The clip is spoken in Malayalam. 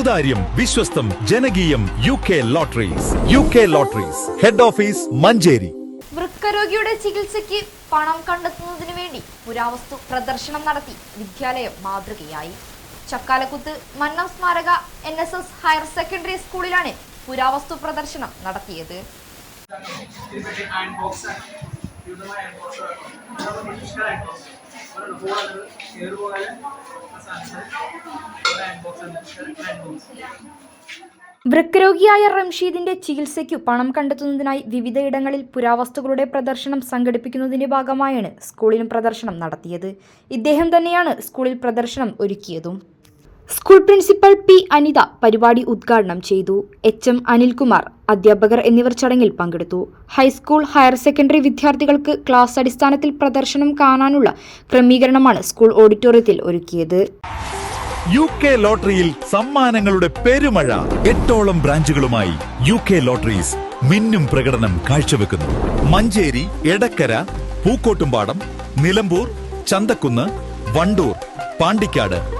സുതാര്യം വിശ്വസ്തം ജനകീയം U K lotteries U K lotteries head office Manjeri. വൃക്കരോഗിയുടെ ചികിത്സയ്ക്ക് പണം കണ്ടെത്തുന്നതിന് വേണ്ടി പുരാവസ്തു പ്രദർശനം നടത്തി വിദ്യാലയം മാതൃകയായി. ചക്കാലക്കുത്ത് മന്നം സ്മാരക N S S higher secondary സ്കൂളിലാണ് പുരാവസ്തു പ്രദർശനം നടത്തിയത്. വൃക്കരോഗിയായ റംഷീദിന്റെ ചികിത്സയ്ക്കു പണം കണ്ടെത്തുന്നതിനായി വിവിധയിടങ്ങളിൽ പുരാവസ്തുക്കളുടെ പ്രദർശനം സംഘടിപ്പിക്കുന്നതിന്റെ ഭാഗമായാണ് സ്കൂളിലും പ്രദർശനം നടത്തിയത്. ഇദ്ദേഹം തന്നെയാണ് സ്കൂളിൽ പ്രദർശനം ഒരുക്കിയതും. സ്കൂൾ പ്രിൻസിപ്പൽ പി അനിത പരിപാടി ഉദ്ഘാടനം ചെയ്തു. എച്ച് എം അനിൽകുമാർ അധ്യാപകർ എന്നിവർ ചടങ്ങിൽ പങ്കെടുത്തു. ഹൈസ്കൂൾ ഹയർ സെക്കൻഡറി വിദ്യാർത്ഥികൾക്ക് ക്ലാസ് അടിസ്ഥാനത്തിൽ പ്രദർശനം കാണാനുള്ള ക്രമീകരണമാണ് സ്കൂൾ ഓഡിറ്റോറിയത്തിൽ ഒരുക്കിയത്. യു കെ ലോട്ടറിയിൽ സമ്മാനങ്ങളുടെ പെരുമഴ. എട്ടോളം ബ്രാഞ്ചുകളുമായി യു കെ ലോട്ടറീസ് മിന്നും പ്രകടനം കാഴ്ചവെക്കുന്നു. മഞ്ചേരി എടക്കര പൂക്കോട്ടുംപാടം നിലമ്പൂർ ചന്തക്കുന്ന് വണ്ടൂർ പാണ്ടിക്കാട്